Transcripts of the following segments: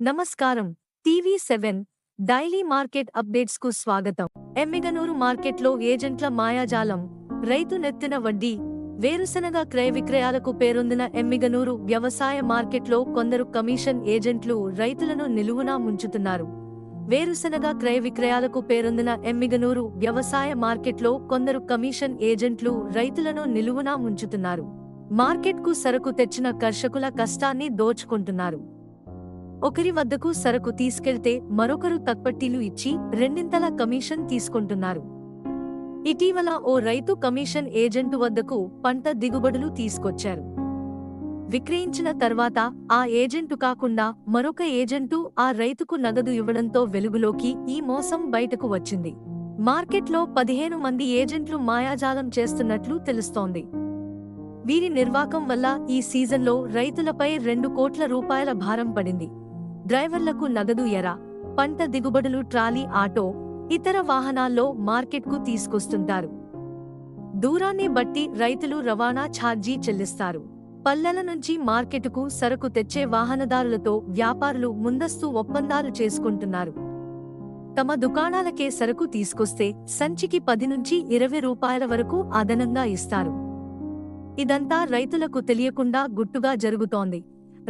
నమస్కారం. TV seven daily market అప్డేట్స్కు స్వాగతం. ఎమ్మిగనూరు మార్కెట్లో ఏజెంట్ల మాయాజాలం. రైతు నెత్తిన వడ్డీ. వేరుశనగ క్రయ విక్రయాలకు పేరొందిన ఎమ్మిగనూరు వ్యవసాయ మార్కెట్లో కొందరు కమిషన్ ఏజెంట్లు రైతులను నిలువునా ముంచుతున్నారు. వేరుశనగ క్రయ విక్రయాలకు పేరొందిన ఎమ్మిగనూరు వ్యవసాయ మార్కెట్లో కొందరు కమిషన్ ఏజెంట్లు రైతులను నిలువునా ముంచుతున్నారు. మార్కెట్కు సరుకు తెచ్చిన కర్షకుల కష్టాన్ని దోచుకుంటున్నారు. ఒకరి వద్దకు సరకు తీసుకెళ్తే మరొకరు తక్పట్టీలు ఇచ్చి రెండింతల కమిషన్ తీసుకుంటున్నారు. ఇటీవల ఓ రైతు కమిషన్ ఏజెంటు వద్దకు పంట దిగుబడులు తీసుకొచ్చారు. విక్రయించిన తర్వాత ఆ ఏజెంటు కాకుండా మరొక ఏజెంటు ఆ రైతుకు నగదు ఇవ్వడంతో వెలుగులోకి ఈ మోసం బయటకు వచ్చింది. మార్కెట్లో పదిహేను మంది ఏజెంట్లు మాయాజాలం చేస్తున్నట్లు తెలుస్తోంది. వీరి నిర్వాకం వల్ల ఈ సీజన్లో రైతులపై రెండు కోట్ల రూపాయల భారం పడింది. డ్రైవర్లకు నగదు ఎర. పంట దిగుబడులు ట్రాలీ ఆటో ఇతర వాహనాల్లో మార్కెట్కు తీసుకొస్తుంటారు. దూరాన్ని బట్టి రైతులు రవాణా ఛార్జీ చెల్లిస్తారు. పల్లెల నుంచి మార్కెటుకు సరుకు తెచ్చే వాహనదారులతో వ్యాపారులు ముందస్తు ఒప్పందాలు చేసుకుంటున్నారు. తమ దుకాణాలకే సరుకు తీసుకొస్తే సంచికి పది నుంచి ఇరవై రూపాయల వరకు అదనంగా ఇస్తారు. ఇదంతా రైతులకు తెలియకుండా గుట్టుగా జరుగుతోంది.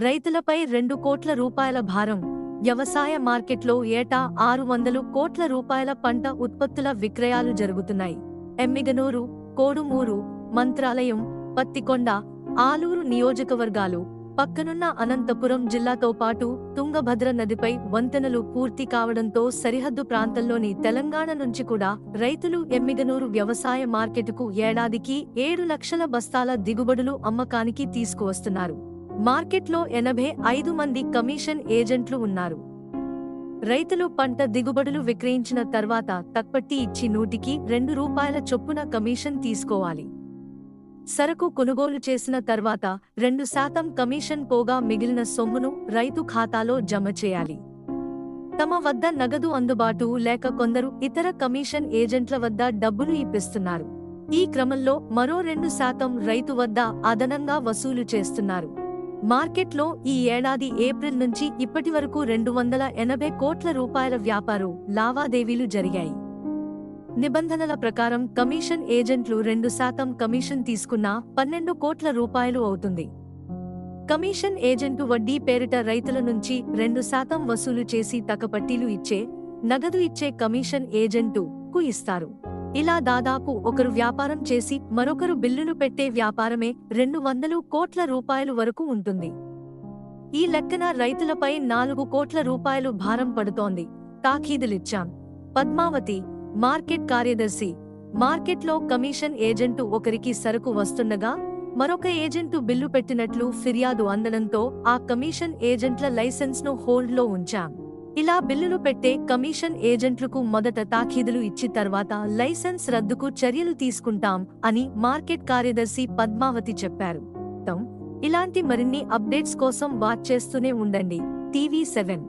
రైతులపై రెండు కోట్ల రూపాయల భారం. వ్యవసాయ మార్కెట్లో ఏటా ఆరు వందలు కోట్ల రూపాయల పంట ఉత్పత్తుల విక్రయాలు జరుగుతున్నాయి. ఎమ్మిగనూరు కోడుమూరు మంత్రాలయం పత్తికొండ ఆలూరు నియోజకవర్గాలు పక్కనున్న అనంతపురం జిల్లాతో పాటు తుంగభద్ర నదిపై వంతెనలు పూర్తి కావడంతో సరిహద్దు ప్రాంతంలోని తెలంగాణ నుంచి కూడా రైతులు ఎమ్మిగనూరు వ్యవసాయ మార్కెట్కు ఏడాదికి ఏడు లక్షల బస్తాల దిగుబడులు అమ్మకానికి తీసుకువస్తున్నారు. మార్కెట్లో ఎనభై ఐదు మంది కమిషన్ ఏజెంట్లు ఉన్నారు. రైతులు పంట దిగుబడులు విక్రయించిన తర్వాత తక్పట్టి ఇచ్చి నూటికి రెండు రూపాయల చొప్పున కమిషన్ తీసుకోవాలి. సరకు కొనుగోలు చేసిన తర్వాత రెండు శాతం కమిషన్ పోగా మిగిలిన సొమ్మును రైతు ఖాతాలో జమ చేయాలి. తమ వద్ద నగదు అందుబాటు లేక కొందరు ఇతర కమిషన్ ఏజెంట్ల వద్ద డబ్బులు ఇప్పిస్తున్నారు. ఈ క్రమంలో మరో రెండు శాతం రైతు వద్ద అదనంగా వసూలు చేస్తున్నారు. మార్కెట్లో ఈ ఏడాది ఏప్రిల్ నుంచి ఇప్పటి వరకు రెండు వందల ఎనభై కోట్ల రూపాయల వ్యాపారం లావాదేవీలు జరిగాయి. నిబంధనల ప్రకారం కమిషన్ ఏజెంట్లు రెండు శాతం కమిషన్ తీసుకున్నా పన్నెండు కోట్ల రూపాయలు అవుతుంది. కమిషన్ ఏజెంటు వడ్డీ పేరిట రైతుల నుంచి రెండు శాతం వసూలు చేసి తకపట్టీలు ఇచ్చే నగదు ఇచ్చే కమిషన్ ఏజెంటు కు ఇస్తారు. ఇలా దాదాపు ఒకరు వ్యాపారం చేసి మరొకరు బిల్లులు పెట్టే వ్యాపారమే రెండు వందలు కోట్ల రూపాయలు వరకు ఉంటుంది. ఈ లెక్కన రైతులపై నాలుగు కోట్ల రూపాయలు భారం పడుతోంది తాఖీదులిచ్చాం. పద్మావతి మార్కెట్ కార్యదర్శి మార్కెట్లో కమిషన్ ఏజెంటు ఒకరికి సరుకు వస్తుండగా మరొక ఏజెంటు బిల్లు పెట్టినట్లు ఫిర్యాదు అందడంతో ఆ కమిషన్ ఏజెంట్ల లైసెన్స్ను హోల్డ్లో ఉంచాం. ఇలా బిల్లులు పెట్టే కమిషన్ ఏజెంట్లకు మొదట తాఖీదులు ఇచ్చి తర్వాత లైసెన్స్ రద్దుకు చర్యలు తీసుకుంటాం అని మార్కెట్ కార్యదర్శి పద్మావతి చెప్పారు. ఇలాంటి మరిన్ని అప్డేట్స్ కోసం వాచ్ చేస్తూనే ఉండండి. TV seven.